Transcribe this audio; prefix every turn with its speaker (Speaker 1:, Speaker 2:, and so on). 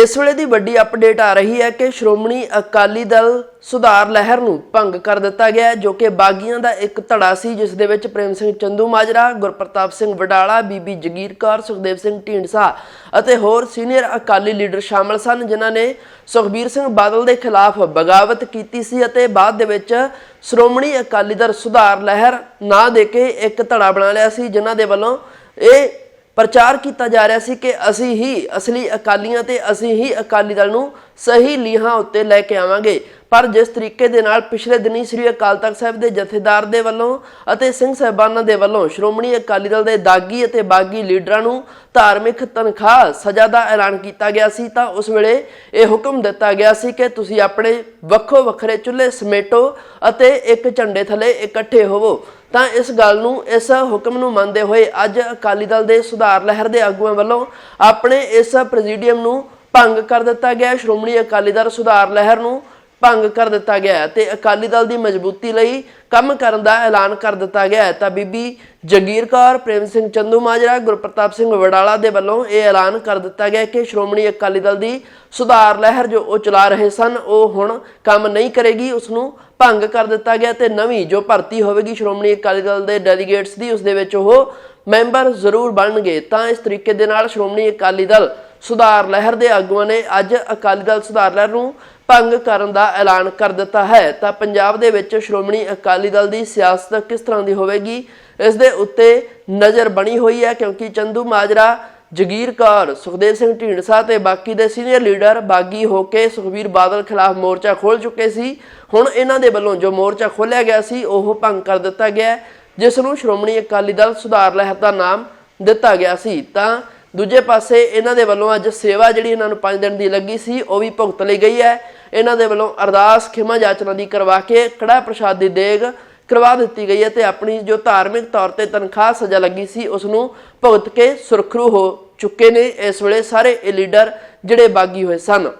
Speaker 1: ਇਸ ਵੇਲੇ ਦੀ ਵੱਡੀ ਅਪਡੇਟ ਆ ਰਹੀ ਹੈ ਕਿ ਸ਼੍ਰੋਮਣੀ ਅਕਾਲੀ ਦਲ ਸੁਧਾਰ ਲਹਿਰ ਨੂੰ ਭੰਗ ਕਰ ਦਿੱਤਾ ਗਿਆ ਜੋ ਕਿ ਬਾਗੀਆਂ ਦਾ ਇੱਕ ਧੜਾ ਸੀ, ਜਿਸ ਦੇ ਵਿੱਚ ਪ੍ਰੇਮ ਸਿੰਘ ਚੰਦੂ ਮਾਜਰਾ, ਗੁਰਪ੍ਰਤਾਪ ਸਿੰਘ ਵਡਾਲਾ, ਬੀਬੀ ਜਗੀਰ ਕੌਰ, ਸੁਖਦੇਵ ਸਿੰਘ ਢੀਂਡਸਾ ਅਤੇ ਹੋਰ ਸੀਨੀਅਰ ਅਕਾਲੀ ਲੀਡਰ ਸ਼ਾਮਲ ਸਨ, ਜਿਨ੍ਹਾਂ ਨੇ ਸੁਖਬੀਰ ਸਿੰਘ ਬਾਦਲ ਦੇ ਖਿਲਾਫ ਬਗਾਵਤ ਕੀਤੀ ਸੀ ਅਤੇ ਬਾਅਦ ਦੇ ਵਿੱਚ ਸ਼੍ਰੋਮਣੀ ਅਕਾਲੀ ਦਲ ਸੁਧਾਰ ਲਹਿਰ ਨਾਂ ਦੇ ਕੇ ਇੱਕ ਧੜਾ ਬਣਾ ਲਿਆ ਸੀ, ਜਿਨ੍ਹਾਂ ਦੇ ਵੱਲੋਂ ਇਹ ਪ੍ਰਚਾਰ ਕੀਤਾ ਜਾ ਰਿਹਾ ਸੀ ਕਿ ਅਸੀਂ ਹੀ ਅਸਲੀ ਅਕਾਲੀਆਂ ਤੇ ਅਸੀਂ ਹੀ ਅਕਾਲੀ ਦਲ ਨੂੰ ਸਹੀ ਲੀਹਾਂ ਉੱਤੇ ਲੈ ਕੇ ਆਵਾਂਗੇ। ਪਰ ਜਿਸ ਤਰੀਕੇ ਦੇ ਨਾਲ ਪਿਛਲੇ ਦਿਨੀ ਸ੍ਰੀ ਅਕਾਲ ਤਖਤ ਸਾਹਿਬ ਦੇ ਜਥੇਦਾਰ ਦੇ ਵੱਲੋਂ ਅਤੇ ਸਿੰਘ ਸਾਹਿਬਾਨਾਂ ਦੇ ਵੱਲੋਂ ਸ਼੍ਰੋਮਣੀ ਅਕਾਲੀ ਦਲ ਦੇ ਦਾਗੀ ਅਤੇ ਬਾਗੀ ਲੀਡਰਾਂ ਨੂੰ ਧਾਰਮਿਕ ਤਨਖਾਹ ਸਜ਼ਾ ਦਾ ਐਲਾਨ ਕੀਤਾ ਗਿਆ ਸੀ, ਤਾਂ ਉਸ ਵੇਲੇ ਇਹ ਹੁਕਮ ਦਿੱਤਾ ਗਿਆ ਸੀ ਕਿ ਤੁਸੀਂ ਆਪਣੇ ਵੱਖੋ ਵੱਖਰੇ ਚੁੱਲ੍ਹੇ ਸਮੇਟੋ ਅਤੇ ਇੱਕ ਝੰਡੇ ਥੱਲੇ ਇਕੱਠੇ ਹੋਵੋ। ਤਾਂ ਇਸ ਗੱਲ ਨੂੰ, ਇਸ ਹੁਕਮ ਨੂੰ ਮੰਨਦੇ ਹੋਏ ਅੱਜ ਅਕਾਲੀ ਦਲ ਦੇ ਸੁਧਾਰ ਲਹਿਰ ਦੇ ਆਗੂਆਂ ਵੱਲੋਂ ਆਪਣੇ ਇਸ ਪ੍ਰੈਜ਼ੀਡੀਅਮ ਨੂੰ ਭੰਗ ਕਰ ਦਿੱਤਾ ਗਿਆ। ਸ਼੍ਰੋਮਣੀ ਅਕਾਲੀ ਦਲ ਸੁਧਾਰ ਲਹਿਰ ਨੂੰ ਭੰਗ ਕਰ ਦਿੱਤਾ ਗਿਆ ਹੈ ਤੇ ਅਕਾਲੀ ਦਲ ਦੀ ਮਜ਼ਬੂਤੀ ਲਈ ਕੰਮ ਕਰਨ ਦਾ ਐਲਾਨ ਕਰ ਦਿੱਤਾ ਗਿਆ ਤਾਂ ਬੀਬੀ ਜਗੀਰ ਕੌਰ, ਪ੍ਰੇਮ ਸਿੰਘ ਚੰਦੂ ਮਾਜਰਾ, ਗੁਰਪ੍ਰਤਾਪ ਸਿੰਘ ਵਡਾਲਾ ਦੇ ਵੱਲੋਂ ਇਹ ਐਲਾਨ ਕਰ ਦਿੱਤਾ ਗਿਆ ਕਿ ਸ਼੍ਰੋਮਣੀ ਅਕਾਲੀ ਦਲ ਦੀ ਸੁਧਾਰ ਲਹਿਰ ਜੋ ਉਹ ਚਲਾ ਰਹੇ ਸਨ, ਉਹ ਹੁਣ ਕੰਮ ਨਹੀਂ ਕਰੇਗੀ ਉਸ ਨੂੰ ਭੰਗ ਕਰ ਦਿੱਤਾ ਗਿਆ ਤੇ ਨਵੀਂ ਜੋ ਭਰਤੀ ਹੋਵੇਗੀ ਸ਼੍ਰੋਮਣੀ ਅਕਾਲੀ ਦਲ ਦੇ ਡੈਲੀਗੇਟਸ ਦੀ, ਉਸ ਦੇ ਵਿੱਚ ਉਹ ਮੈਂਬਰ ਜ਼ਰੂਰ ਬਣਨਗੇ। ਤਾਂ ਇਸ ਤਰੀਕੇ ਦੇ ਨਾਲ ਸ਼੍ਰੋਮਣੀ ਅਕਾਲੀ ਦਲ ਸੁਧਾਰ ਲਹਿਰ ਦੇ ਆਗੂਆਂ ਨੇ ਅੱਜ ਅਕਾਲੀ ਦਲ ਸੁਧਾਰ ਲਹਿਰ ਨੂੰ ਭੰਗ ਕਰਨ ਦਾ ਐਲਾਨ ਕਰ ਦਿੱਤਾ ਹੈ। ਤਾਂ ਪੰਜਾਬ ਦੇ ਵਿੱਚ ਸ਼੍ਰੋਮਣੀ ਅਕਾਲੀ ਦਲ ਦੀ ਸਿਆਸਤ ਕਿਸ ਤਰ੍ਹਾਂ ਦੀ ਹੋਵੇਗੀ? ਇਸ ਦੇ ਉੱਤੇ ਨਜ਼ਰ ਬਣੀ ਹੋਈ ਹੈ ਕਿਉਂਕਿ ਚੰਦੂ ਮਾਜਰਾ, ਜਗੀਰ ਕੌਰ, ਸੁਖਦੇਵ ਸਿੰਘ ਢੀਂਡਸਾ ਤੇ ਬਾਕੀ ਦੇ ਸੀਨੀਅਰ ਲੀਡਰ ਬਾਗੀ ਹੋ ਕੇ ਸੁਖਬੀਰ ਬਾਦਲ ਖਿਲਾਫ ਮੋਰਚਾ ਖੋਲ ਚੁੱਕੇ ਸੀ। ਹੁਣ ਇਹਨਾਂ ਦੇ ਵੱਲੋਂ ਜੋ ਮੋਰਚਾ ਖੋਲਿਆ ਗਿਆ ਸੀ, ਉਹ ਭੰਗ ਕਰ ਦਿੱਤਾ ਗਿਆ ਜਿਸ ਨੂੰ ਸ਼੍ਰੋਮਣੀ ਅਕਾਲੀ ਦਲ ਸੁਧਾਰ ਲਹਿਰ ਦਾ ਨਾਮ ਦਿੱਤਾ ਗਿਆ ਸੀ। ਤਾਂ ਦੂਜੇ ਪਾਸੇ ਇਹਨਾਂ ਦੇ ਵੱਲੋਂ ਅੱਜ ਸੇਵਾ ਜਿਹੜੀ ਇਹਨਾਂ ਨੂੰ 5 ਦਿਨ ਦੀ ਲੱਗੀ ਸੀ, ਉਹ ਵੀ ਭੁਗਤ ਲਈ ਗਈ ਹੈ। ਇਹਨਾਂ ਦੇ ਵੱਲੋਂ ਅਰਦਾਸ, ਖਿਮਾ ਜਾਚਨਾ ਦੀ ਕਰਵਾ ਕੇ ਕੜਾ ਪ੍ਰਸ਼ਾਦ ਦੀ ਦੇਗ ਕਰਵਾ ਦਿੱਤੀ ਗਈ ਹੈ ਤੇ ਆਪਣੀ ਜੋ ਧਾਰਮਿਕ ਤੌਰ ਤੇ ਤਨਖਾਹ ਸਜ਼ਾ ਲੱਗੀ ਸੀ ਉਸ ਨੂੰ ਭੁਗਤ ਕੇ ਸੁਰਖਰੂ ਹੋ ਚੁੱਕੇ ਨੇ। ਇਸ ਵੇਲੇ ਸਾਰੇ ਇਹ ਲੀਡਰ ਜਿਹੜੇ ਬਾਗੀ ਹੋਏ ਸਨ।